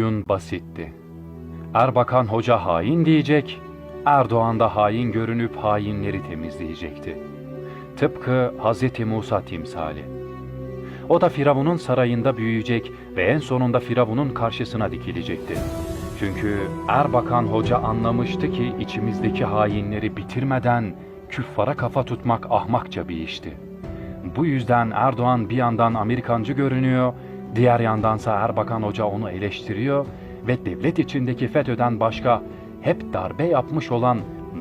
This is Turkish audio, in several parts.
Oyun basitti. Erbakan Hoca hain diyecek, Erdoğan da hain görünüp hainleri temizleyecekti. Tıpkı Hz. Musa timsali. O da Firavun'un sarayında büyüyecek ve en sonunda Firavun'un karşısına dikilecekti. Çünkü Erbakan Hoca anlamıştı ki içimizdeki hainleri bitirmeden küffara kafa tutmak ahmakça bir işti. Bu yüzden Erdoğan bir yandan Amerikancı görünüyor, diğer yandansa Erbakan Hoca onu eleştiriyor ve devlet içindeki FETÖ'den başka hep darbe yapmış olan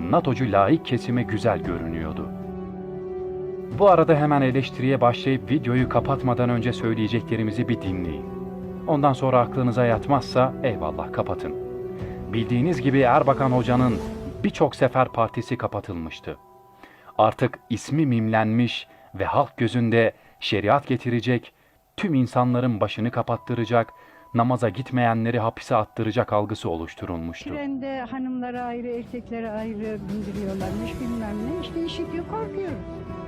NATO'cu laik kesime güzel görünüyordu. Bu arada hemen eleştiriye başlayıp videoyu kapatmadan önce söyleyeceklerimizi bir dinleyin. Ondan sonra aklınıza yatmazsa eyvallah kapatın. Bildiğiniz gibi Erbakan Hoca'nın birçok sefer partisi kapatılmıştı. Artık ismi mimlenmiş ve halk gözünde şeriat getirecek, tüm insanların başını kapattıracak, namaza gitmeyenleri hapise attıracak algısı oluşturulmuştu. Trende hanımlara ayrı, erkeklere ayrı bindiriyorlarmış bilmem ne. İşte işitiyor, korkuyoruz.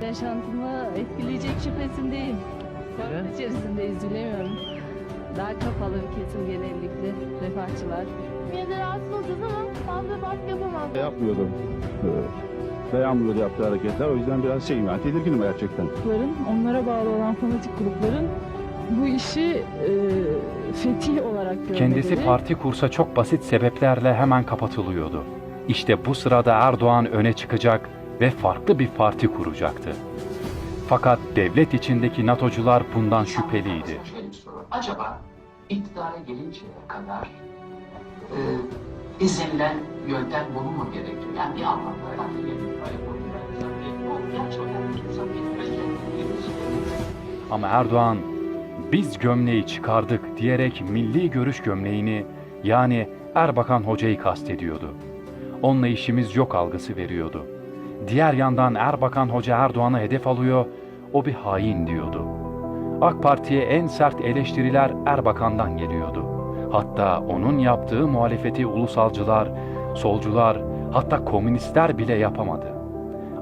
Yaşantımı etkileyecek şüphesindeyim. Korku içerisindeyiz bilemiyorum. Daha kapalı bir kesim genellikle refahçılar. Yine de rahatsız olacağız ama fazla baskı yapamam. yapmıyordum. Ee, Devamlı yaptığı hareketler. O yüzden biraz şeyim yani tedirginim gerçekten. onlara bağlı olan fanatik grupların bu işi e, fetih olarak görmeleri. Kendisi parti kursa çok basit sebeplerle hemen kapatılıyordu. İşte bu sırada Erdoğan öne çıkacak ve farklı bir parti kuracaktı. Fakat devlet içindeki NATO'cular bundan şüpheliydi. Acaba iktidara gelinceye kadar e, izlenilen yöntem bunu mu gerekiyor? Yani bir anlamda Ama Erdoğan biz gömleği çıkardık diyerek milli görüş gömleğini yani Erbakan Hoca'yı kastediyordu. Onunla işimiz yok algısı veriyordu. Diğer yandan Erbakan Hoca Erdoğan'ı hedef alıyor, o bir hain diyordu. AK Parti'ye en sert eleştiriler Erbakan'dan geliyordu. Hatta onun yaptığı muhalefeti ulusalcılar, solcular, hatta komünistler bile yapamadı.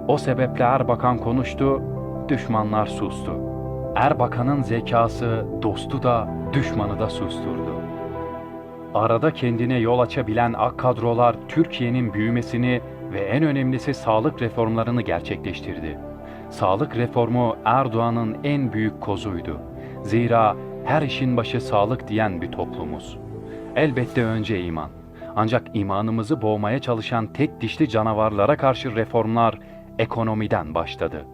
O sebeple Erbakan konuştu, düşmanlar sustu. Erbakan'ın zekası dostu da düşmanı da susturdu. Arada kendine yol açabilen ak kadrolar Türkiye'nin büyümesini ve en önemlisi sağlık reformlarını gerçekleştirdi. Sağlık reformu Erdoğan'ın en büyük kozuydu. Zira her işin başı sağlık diyen bir toplumuz. Elbette önce iman. Ancak imanımızı boğmaya çalışan tek dişli canavarlara karşı reformlar ekonomiden başladı.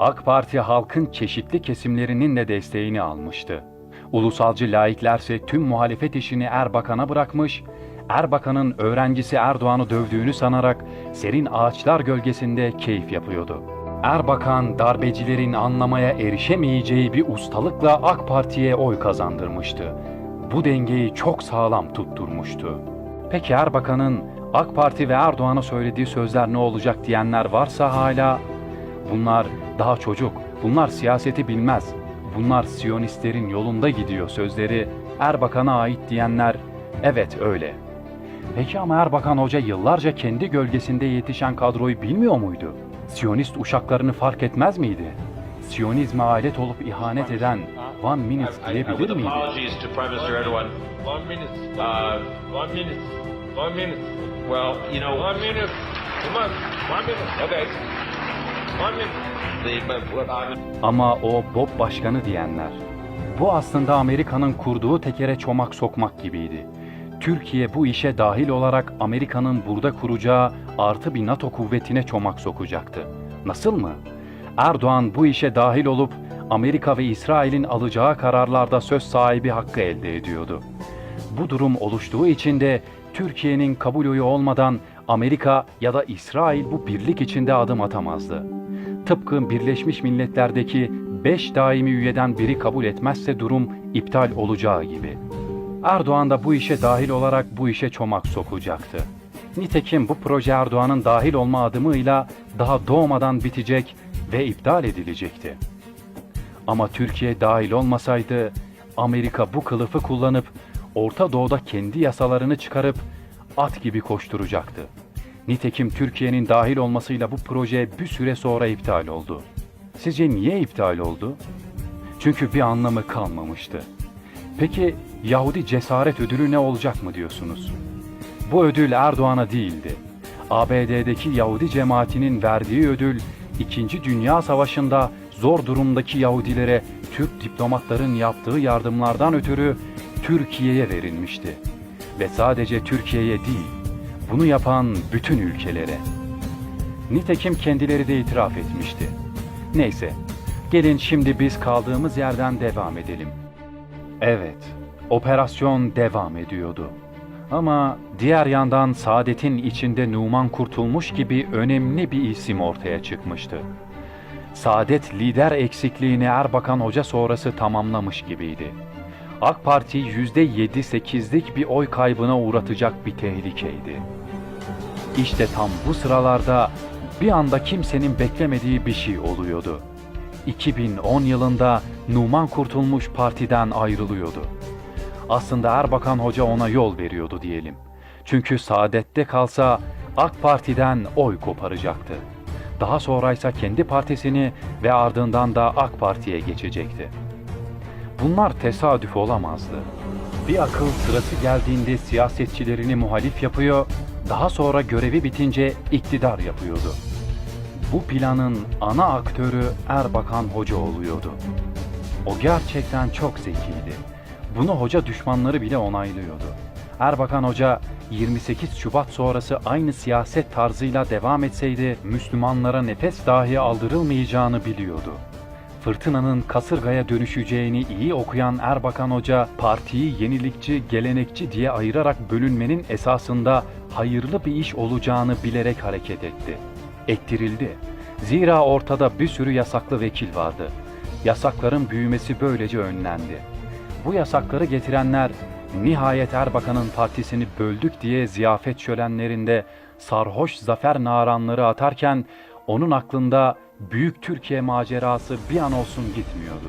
AK Parti halkın çeşitli kesimlerinin de desteğini almıştı. Ulusalcı laiklerse tüm muhalefet işini Erbakan'a bırakmış, Erbakan'ın öğrencisi Erdoğan'ı dövdüğünü sanarak serin ağaçlar gölgesinde keyif yapıyordu. Erbakan darbecilerin anlamaya erişemeyeceği bir ustalıkla AK Parti'ye oy kazandırmıştı. Bu dengeyi çok sağlam tutturmuştu. Peki Erbakan'ın AK Parti ve Erdoğan'a söylediği sözler ne olacak diyenler varsa hala Bunlar daha çocuk, bunlar siyaseti bilmez. Bunlar Siyonistlerin yolunda gidiyor sözleri Erbakan'a ait diyenler evet öyle. Peki ama Erbakan Hoca yıllarca kendi gölgesinde yetişen kadroyu bilmiyor muydu? Siyonist uşaklarını fark etmez miydi? Siyonizme alet olup ihanet eden One Minute diyebilir miydi? Uh, One minute. One minute. well, you know, One minute. Come on. One minute. okay. Ama o Bob başkanı diyenler. Bu aslında Amerika'nın kurduğu tekere çomak sokmak gibiydi. Türkiye bu işe dahil olarak Amerika'nın burada kuracağı artı bir NATO kuvvetine çomak sokacaktı. Nasıl mı? Erdoğan bu işe dahil olup Amerika ve İsrail'in alacağı kararlarda söz sahibi hakkı elde ediyordu. Bu durum oluştuğu için de Türkiye'nin kabul oyu olmadan Amerika ya da İsrail bu birlik içinde adım atamazdı. Tıpkı Birleşmiş Milletler'deki 5 daimi üyeden biri kabul etmezse durum iptal olacağı gibi. Erdoğan da bu işe dahil olarak bu işe çomak sokacaktı. Nitekim bu proje Erdoğan'ın dahil olma adımıyla daha doğmadan bitecek ve iptal edilecekti. Ama Türkiye dahil olmasaydı Amerika bu kılıfı kullanıp Orta Doğu'da kendi yasalarını çıkarıp at gibi koşturacaktı. Nitekim Türkiye'nin dahil olmasıyla bu proje bir süre sonra iptal oldu. Sizce niye iptal oldu? Çünkü bir anlamı kalmamıştı. Peki Yahudi cesaret ödülü ne olacak mı diyorsunuz? Bu ödül Erdoğan'a değildi. ABD'deki Yahudi cemaatinin verdiği ödül, İkinci Dünya Savaşı'nda zor durumdaki Yahudilere Türk diplomatların yaptığı yardımlardan ötürü Türkiye'ye verilmişti. Ve sadece Türkiye'ye değil, bunu yapan bütün ülkelere. Nitekim kendileri de itiraf etmişti. Neyse, gelin şimdi biz kaldığımız yerden devam edelim. Evet, operasyon devam ediyordu. Ama diğer yandan Saadet'in içinde Numan Kurtulmuş gibi önemli bir isim ortaya çıkmıştı. Saadet lider eksikliğini Erbakan Hoca sonrası tamamlamış gibiydi. AK Parti %7-8'lik bir oy kaybına uğratacak bir tehlikeydi. İşte tam bu sıralarda bir anda kimsenin beklemediği bir şey oluyordu. 2010 yılında Numan Kurtulmuş partiden ayrılıyordu. Aslında Erbakan Hoca ona yol veriyordu diyelim. Çünkü saadette kalsa AK Parti'den oy koparacaktı. Daha sonraysa kendi partisini ve ardından da AK Parti'ye geçecekti. Bunlar tesadüf olamazdı. Bir akıl sırası geldiğinde siyasetçilerini muhalif yapıyor, daha sonra görevi bitince iktidar yapıyordu. Bu planın ana aktörü Erbakan Hoca oluyordu. O gerçekten çok zekiydi. Bunu hoca düşmanları bile onaylıyordu. Erbakan Hoca 28 Şubat sonrası aynı siyaset tarzıyla devam etseydi Müslümanlara nefes dahi aldırılmayacağını biliyordu. Fırtınanın kasırgaya dönüşeceğini iyi okuyan Erbakan Hoca, partiyi yenilikçi, gelenekçi diye ayırarak bölünmenin esasında hayırlı bir iş olacağını bilerek hareket etti. Ettirildi. Zira ortada bir sürü yasaklı vekil vardı. Yasakların büyümesi böylece önlendi. Bu yasakları getirenler nihayet Erbakan'ın partisini böldük diye ziyafet şölenlerinde sarhoş zafer naranları atarken onun aklında büyük Türkiye macerası bir an olsun gitmiyordu.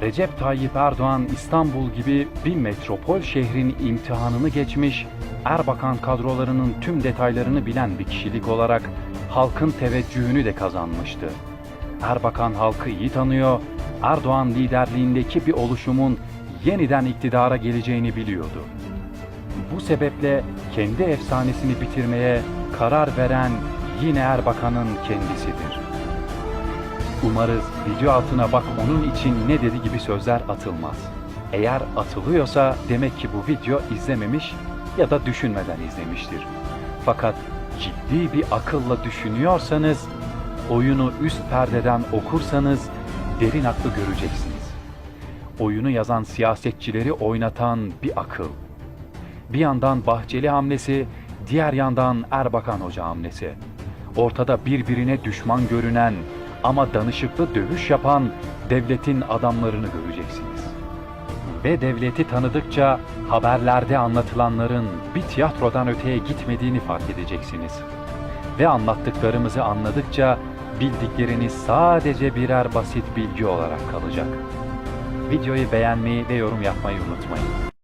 Recep Tayyip Erdoğan İstanbul gibi bir metropol şehrin imtihanını geçmiş, Erbakan kadrolarının tüm detaylarını bilen bir kişilik olarak halkın teveccühünü de kazanmıştı. Erbakan halkı iyi tanıyor, Erdoğan liderliğindeki bir oluşumun yeniden iktidara geleceğini biliyordu. Bu sebeple kendi efsanesini bitirmeye karar veren yine Erbakan'ın kendisidir. Umarız video altına bak onun için ne dedi gibi sözler atılmaz. Eğer atılıyorsa demek ki bu video izlememiş ya da düşünmeden izlemiştir. Fakat ciddi bir akılla düşünüyorsanız, oyunu üst perdeden okursanız derin aklı göreceksiniz. Oyunu yazan siyasetçileri oynatan bir akıl. Bir yandan Bahçeli hamlesi, diğer yandan Erbakan Hoca hamlesi. Ortada birbirine düşman görünen ama danışıklı dövüş yapan devletin adamlarını göreceksiniz. Ve devleti tanıdıkça haberlerde anlatılanların bir tiyatrodan öteye gitmediğini fark edeceksiniz. Ve anlattıklarımızı anladıkça bildikleriniz sadece birer basit bilgi olarak kalacak. Videoyu beğenmeyi ve yorum yapmayı unutmayın.